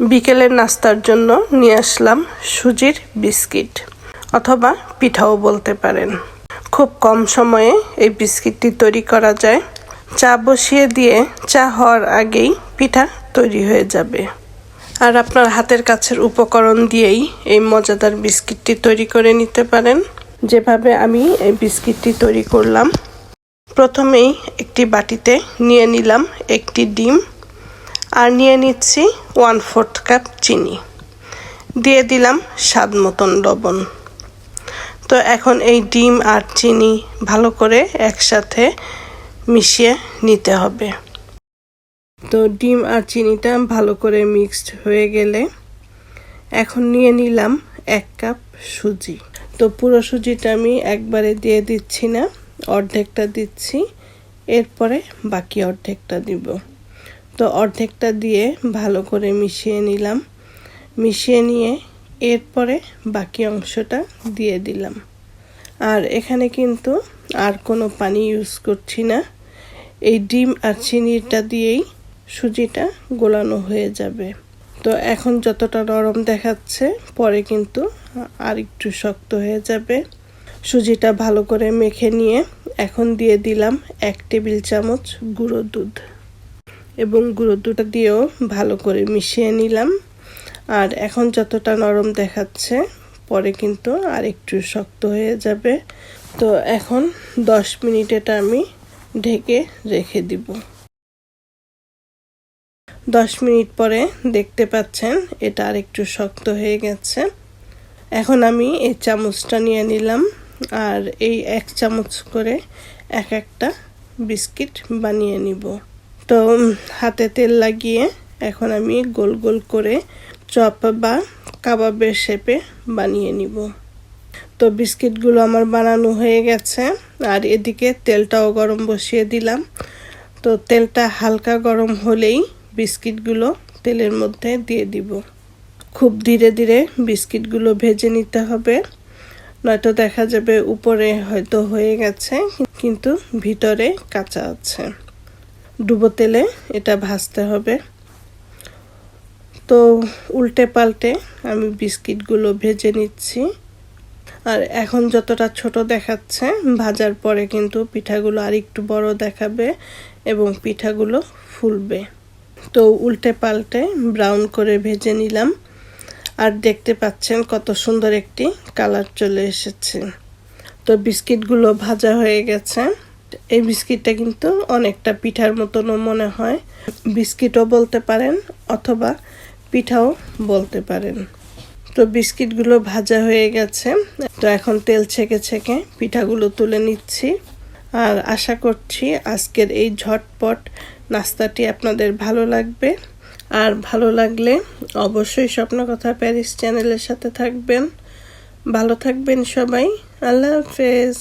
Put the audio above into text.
বিকেলের নাস্তার জন্য নিয়ে আসলাম সুজির বিস্কিট, অথবা পিঠাও বলতে পারেন। খুব কম সময়ে এই বিস্কিটটি তৈরি করা যায়। চা বসিয়ে দিয়ে চা হওয়ার আগেই পিঠা তৈরি হয়ে যাবে। আর আপনার হাতের কাছের উপকরণ দিয়েই এই মজাদার বিস্কিটটি তৈরি করে নিতে পারেন। যেভাবে আমি এই বিস্কিটটি তৈরি করলাম, প্রথমেই একটি বাটিতে নিয়ে নিলাম একটি ডিম আর নিয়ে নিচ্ছি ওয়ান ফোর্থ কাপ চিনি। দিয়ে দিলাম স্বাদ মতন লবণ। তো এখন এই ডিম আর চিনি ভালো করে একসাথে মিশিয়ে নিতে হবে। তো ডিম আর চিনিটা ভালো করে মিক্সড হয়ে গেলে এখন নিয়ে নিলাম এক কাপ সুজি। তো পুরো সুজিটা আমি একবারে দিয়ে দিচ্ছি না, অর্ধেকটা দিচ্ছি, এরপরে বাকি অর্ধেকটা দিব। তো অর্ধেকটা দিয়ে ভালো করে মিশিয়ে নিলাম। মিশিয়ে নিয়ে এরপরে বাকি অংশটা দিয়ে দিলাম। আর এখানে কিন্তু আর কোনো পানি ইউজ করছি না। এই ডিম আর চিনিটা দিয়েই সুজিটা গোলানো হয়ে যাবে। তো এখন যতটা নরম দেখাচ্ছে, পরে কিন্তু আর একটু শক্ত হয়ে যাবে। সুজিটা ভালো করে মেখে নিয়ে এখন দিয়ে দিলাম এক টেবিল চামচ গুঁড়ো দুধ। এবং গুঁড়ো দুধটা দিয়েও ভালো করে মিশিয়ে নিলাম। আর এখন যতটা নরম দেখাচ্ছে, পরে কিন্তু আর একটু শক্ত হয়ে যাবে। তো এখন দশ মিনিট এটা আমি ঢেকে রেখে দিব। দশ মিনিট পরে দেখতে পাচ্ছেন, এটা আর একটু শক্ত হয়ে গেছে। এখন আমি এই চামচটা নিয়ে নিলাম, আর এই এক চামচ করে এক একটা বিস্কিট বানিয়ে নিব। তো হাতে তেল লাগিয়ে এখন আমি গোল গোল করে চপ বা কাবাবের শেপে বানিয়ে নিব। তো, বিস্কিটগুলো আমার বানানো হয়ে গেছে। আর এদিকে তেলটাও গরম বসিয়ে দিলাম। তো, তেলটা হালকা গরম হলেই বিস্কিটগুলো তেলের মধ্যে দিয়ে দিব। খুব ধীরে ধীরে বিস্কিটগুলো ভেজে নিতে হবে। নয়তো দেখা যাবে উপরে হয়তো হয়ে গেছে, কিন্তু ভিতরে কাঁচা আছে। ডুবো তেলে এটা ভাজতে হবে। তো উল্টে পাল্টে আমি বিস্কিটগুলো ভেজে নিচ্ছি। আর এখন যতটা ছোট দেখাচ্ছে, ভাজার পরে কিন্তু পিঠাগুলো আর একটু বড় দেখাবে এবং পিঠাগুলো ফুলবে। তো উল্টে পাল্টে ব্রাউন করে ভেজে নিলাম। আর দেখতে পাচ্ছেন কত সুন্দর একটি কালার চলে এসেছে। তো বিস্কিটগুলো ভাজা হয়ে গেছে। এই বিস্কিটটা কিন্তু অনেকটা পিঠার মতনও মনে হয়। বিস্কিটও বলতে পারেন অথবা পিঠাও বলতে পারেন। তো বিস্কিটগুলো ভাজা হয়ে গেছে। তো এখন তেল ছেঁকে ছেঁকে পিঠাগুলো তুলে নিচ্ছি। আর আশা করছি আজকের এই ঝটপট নাস্তাটি আপনাদের ভালো লাগবে। আর ভালো লাগলে অবশ্যই স্বপ্ন কথা প্যারিস চ্যানেলের সাথে থাকবেন। ভালো থাকবেন সবাই। আল্লাহ হাফেজ।